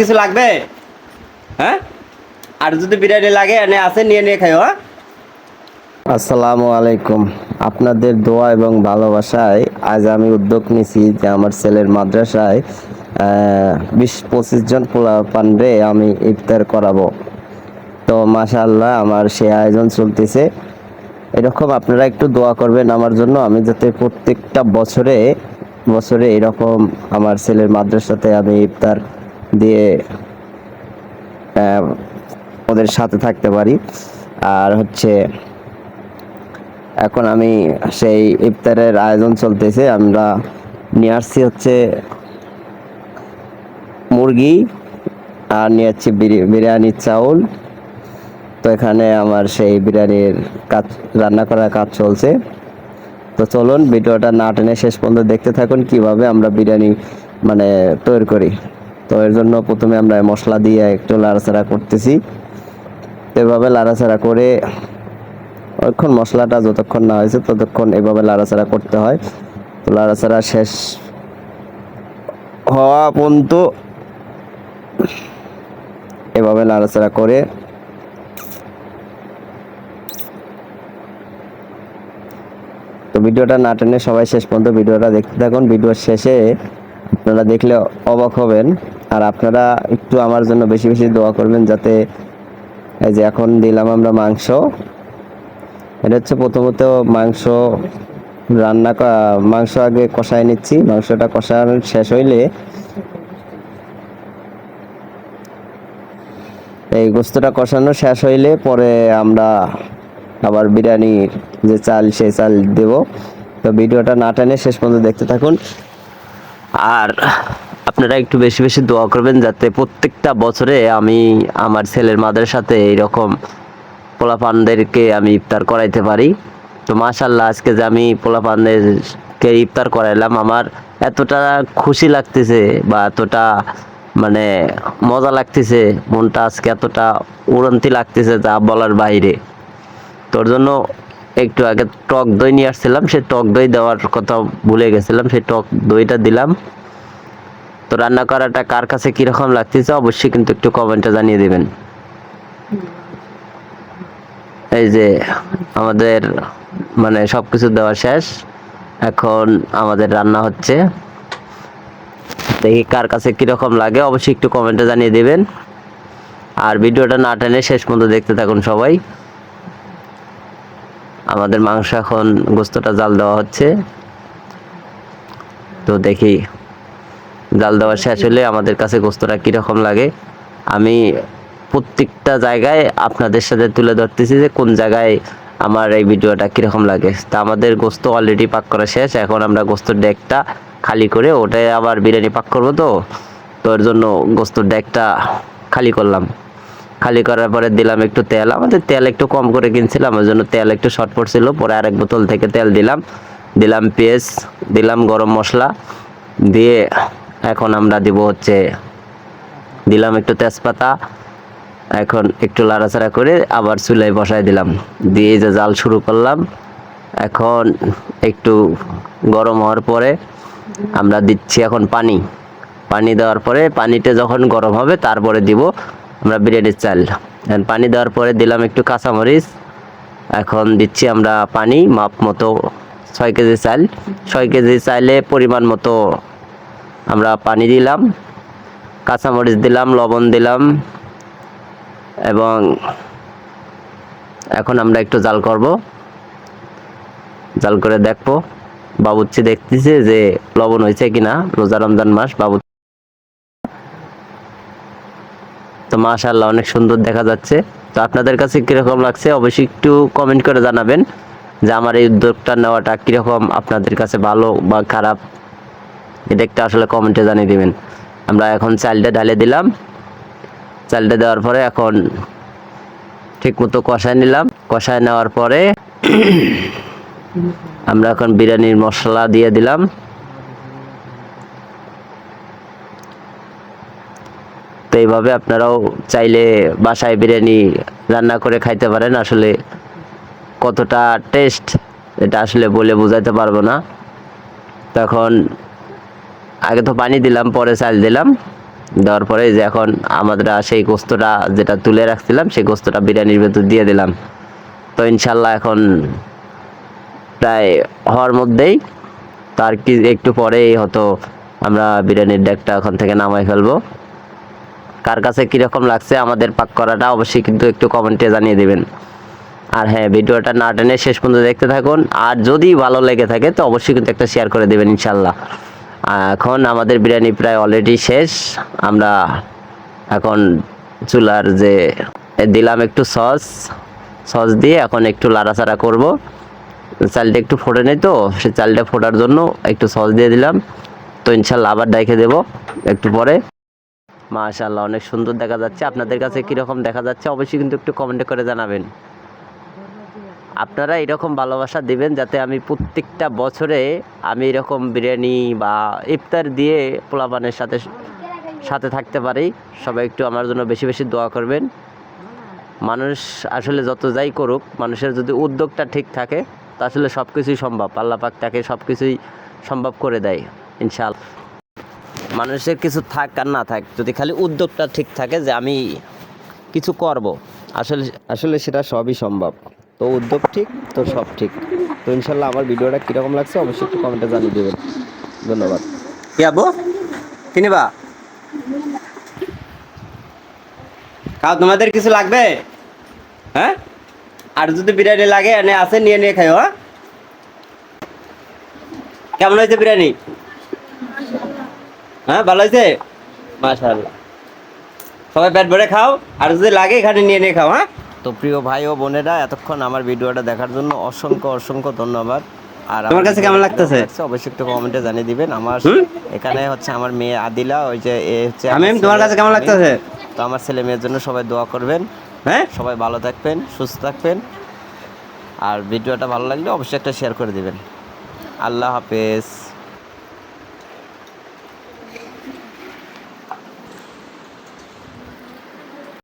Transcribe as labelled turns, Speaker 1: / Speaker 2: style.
Speaker 1: কিছু লাগবে? হ্যাঁ? আর যদি বিরিয়ানি লাগে, এনে আছে, নিয়ে নিয়ে খাইও হ্যাঁ?
Speaker 2: আসসালামু আলাইকুম। আপনাদের দোয়া এবং ভালোবাসায় আজ আমি উদ্যোগ নিছি যে আমার ছেলের মাদ্রাসায় বিশ পঁচিশ জন পান্ডে আমি ইফতার করাবো। তো মাশাআল্লাহ আমার সে আয়োজন চলতেছে। এরকম আপনারা একটু দোয়া করবেন আমার জন্য। আমি যাতে প্রত্যেকটা বছরে বছরে এরকম আমার ছেলের মাদ্রাসাতে আমি ইফতার দিয়ে ওদের সাথে থাকতে পারি। আর হচ্ছে, এখন আমি সেই ইফতারের আয়োজন চলতেছে। আমরা নিয়ে আসছি হচ্ছে মুরগি আর নিয়ে বিরি- বিরিয়ানির চাউল। তো এখানে আমার সেই বিরিয়ানির কাজ, রান্না করার কাজ চলছে। তো চলুন, ভিডিওটা না টেনে শেষ পর্যন্ত দেখতে থাকুন কীভাবে আমরা বিরিয়ানি মানে তৈরি করি। তো এর জন্য প্রথমে আমরা মশলা দিয়ে একটু লাড়াচাড়া করতেছি। এভাবে লাড়াচাড়া করে ওইক্ষণ মশলাটা যতক্ষণ না হয়েছে ততক্ষণ এভাবে লাড়াচাড়া করতে হয়। তো লাড়াচাড়া শেষ হওয়া পর্যন্ত এভাবে লাড়াচাড়া করে তো ভিডিওটা না টেনে সবাই শেষ পর্যন্ত ভিডিওটা দেখতে থাকুন। ভিডিওর শেষে আপনারা দেখলে অবাক হবেন। আর আপনারা একটু আমার জন্য বেশি বেশি দোয়া করবেন যাতে এই যে এখন দিলাম আমরা মাংস। এটা হচ্ছে প্রথমত মাংস রান্না মাংস আগে কষায় নিচ্ছি। মাংসটা কষানো শেষ হইলে এই গোস্তটা কষানো শেষ হইলে পরে আমরা আবার বিরিয়ানির যে চাল, সেই চাল দেব। তো ভিডিওটা না টেনে শেষ পর্যন্ত দেখতে থাকুন। আর আপনারা একটু বেশি বেশি দোয়া করবেন যাতে প্রত্যেকটা বছরে আমি আমার ছেলের মাদের সাথে এইরকম পোলাপানদেরকে আমি ইফতার করাইতে পারি। তো মাশাল্লাহ আজকে যে আমি পোলাপানদেরকে ইফতার করাইলাম, আমার এতটা খুশি লাগতেছে বা এতটা মানে মজা লাগতেছে, মনটা আজকে এতটা উড়ন্তি লাগতেছে যা বলার বাইরে। তোর জন্য একটু আগে টক দই নিয়ে আসছিলাম, সেই টক দই দেওয়ার কথা ভুলে গেছিলাম, সেই টক দইটা দিলাম। তো রান্না করাটা কার কাছে কীরকম লাগতেছে, অবশ্যই কিন্তু একটু কমেন্টে জানিয়ে দেবেন। এই যে আমাদের মানে সবকিছু দেওয়া শেষ, এখন আমাদের রান্না হচ্ছে। দেখি কার কাছে কীরকম লাগে, অবশ্যই একটু কমেন্টে জানিয়ে দেবেন। আর ভিডিওটা না টেনে শেষ পর্যন্ত দেখতে থাকুন সবাই। আমাদের মাংস এখন গোস্তটা জাল দেওয়া হচ্ছে। তো দেখি জাল দেওয়া শেষ হলে আমাদের কাছে গোস্তটা কীরকম লাগে, আমি প্রত্যেকটা জায়গায় আপনাদের সাথে তুলে ধরতেছি যে কোন জায়গায় আমার এই ভিডিওটা কীরকম লাগে। তা আমাদের গোস্ত অলরেডি পাক করা শেষ, এখন আমরা গোস্তর ডেকটা খালি করে ওটাই আবার বিরিয়ানি পাক করব তো তো এর জন্য গোস্তর ডেকটা খালি করলাম। খালি করার পরে দিলাম একটু তেল, আমাদের তেল একটু কম করে কিনছিলাম ওই জন্য তেল একটু শর্ট পড়ছিল, পরে আরেক বোতল থেকে তেল দিলাম। দিলাম পেঁয়াজ, দিলাম গরম মশলা, দিয়ে এখন আমরা দিব হচ্ছে, দিলাম একটু তেজপাতা, এখন একটু লাড়াচাড়া করে আবার চুলায় বসাই দিলাম। দিয়ে যে জাল শুরু করলাম। এখন একটু গরম হওয়ার পরে আমরা দিচ্ছি এখন পানি। পানি দেওয়ার পরে পানিটা যখন গরম হবে তারপরে দিব আমরা বিরিয়ানির চাল। এখন পানি দেওয়ার পরে দিলাম একটু কাঁচামরিচ। এখন দিচ্ছি আমরা পানি, মাপ মতো ছয় কেজি চাল। ছয় কেজি চাইলে পরিমাণ মতো আমরা পানি দিলাম, কাঁচামরিচ দিলাম, লবণ দিলাম, এবং এখন আমরা একটু জাল করব। জাল করে দেখব। বাবুচ্চি দেখতেছে যে লবণ হয়েছে কিনা, রোজা রমজান মাস বাবু তো মাশাআল্লাহ, অনেক সুন্দর দেখা যাচ্ছে। তো আপনাদের কাছে কীরকম লাগছে, অবশ্যই একটু কমেন্ট করে জানাবেন যে আমার এই উদ্যোগটা নেওয়াটা কীরকম, আপনাদের কাছে ভালো বা খারাপ। এটা একটা আসলে কমেন্টে জানিয়ে দিবেন। আমরা এখন চালটা ঢালে দিলাম। চালটা দেওয়ার পরে এখন ঠিক মতো কষায় নিলাম। কষায় নেওয়ার পরে আমরা এখন বিরিয়ানির মশলা দিয়ে দিলাম। তো এইভাবে আপনারাও চাইলে বাসায় বিরিয়ানি রান্না করে খাইতে পারেন। আসলে কতটা টেস্ট এটা আসলে বলে বোঝাতে পারব না। তখন আগে তো পানি দিলাম, পরে চাল দিলাম। দেওয়ার পরে যে এখন আমরা সেই গোস্তটা যেটা তুলে রাখছিলাম, সেই গোস্তটা বিরিয়ানির ভেতর দিয়ে দিলাম। তো ইনশাল্লাহ এখন প্রায় হওয়ার মধ্যেই, তার কি একটু পরেই হয়তো আমরা বিরিয়ানির ডেকটা ওখান থেকে নামাই ফেলব। কার কাছে কীরকম লাগছে আমাদের পাক করাটা অবশ্যই কিন্তু একটু কমেন্টে জানিয়ে দেবেন। আর হ্যাঁ ভিডিওটা না টেনে শেষ পর্যন্ত দেখতে থাকুন। আর যদি ভালো লেগে থাকে তো অবশ্যই কিন্তু একটা শেয়ার করে দেবেন ইনশাল্লাহ। এখন আমাদের বিরিয়ানি প্রায় অলরেডি শেষ। আমরা এখন চুলার যে দিলাম একটু সস। সস দিয়ে এখন একটু লাড়াচাড়া করব। চালটা একটু ফোটে নেই তো, সে চালটা ফোটার জন্য একটু সস দিয়ে দিলাম। তো ইনশাল্লাহ আবার ডাইকে দেবো একটু পরে। মাশাল্লাহ অনেক সুন্দর দেখা যাচ্ছে। আপনাদের কাছে কীরকম দেখা যাচ্ছে? অবশ্যই কিন্তু একটু কমেন্ট করে জানাবেন। আপনারা এরকম ভালোবাসা দিবেন যাতে আমি প্রত্যেকটা বছরে আমি এরকম বিরিয়ানি বা ইফতার দিয়ে পোলাপানের সাথে সাথে থাকতে পারি। সবাই একটু আমার জন্য বেশি বেশি দোয়া করবেন। মানুষ আসলে যত যাই করুক, মানুষের যদি উদ্যোগটা ঠিক থাকে, তা আসলে সব কিছুই সম্ভব। আল্লাহ পাক তাকে সব কিছুই সম্ভব করে দেয়, ইনশাআল্লাহ। মানুষের কিছু থাক আর না থাক, যদি খালি উদ্যোগটা ঠিক থাকে যে আমি কিছু করব, আসলে আসলে সেটা সবই সম্ভব। তো উদ্যোগ ঠিক, তো সব ঠিক। তো ইনশাল্লাহ আমার ভিডিওটা কীরকম লাগছে অবশ্যই একটু কমেন্টে জানিয়ে দেবেন। ধন্যবাদ।
Speaker 1: আবু কিনিবা খাও, তোমাদের কিছু লাগবে? হ্যাঁ? আর যদি বিরিয়ানি লাগে, এনে আছে, নিয়ে নিয়ে খাইও হ্যাঁ? কেমন হয়েছে বিরিয়ানি? হ্যাঁ ভালো হয়েছে? মাশাআল্লাহ। সবাই পেট ভরে খাও, আর যদি লাগে, এখানে নিয়ে নিয়ে খাও হ্যাঁ?
Speaker 2: তো প্রিয় ভাই ও বোনেরা এতক্ষণ আমার ভিডিওটা দেখার জন্য অসংখ্য অসংখ্য ধন্যবাদ। আর
Speaker 1: আমার কাছে কেমন লাগতেছে?
Speaker 2: অবশ্যই একটু কমেন্টে জানিয়ে দিবেন। আমার? এখানে হচ্ছে আমার মেয়ে আদিলা ওই যে এ হচ্ছে
Speaker 1: আমি তোমার কাছে কেমন লাগতেছে?
Speaker 2: তো আমার ছেলে মেয়ের জন্য সবাই দোয়া করবেন।
Speaker 1: হ্যাঁ?
Speaker 2: সবাই ভালো থাকবেন সুস্থ থাকবেন। আর ভিডিওটা ভালো লাগলে অবশ্যই একটা শেয়ার করে দিবেন। আল্লাহ হাফেজ।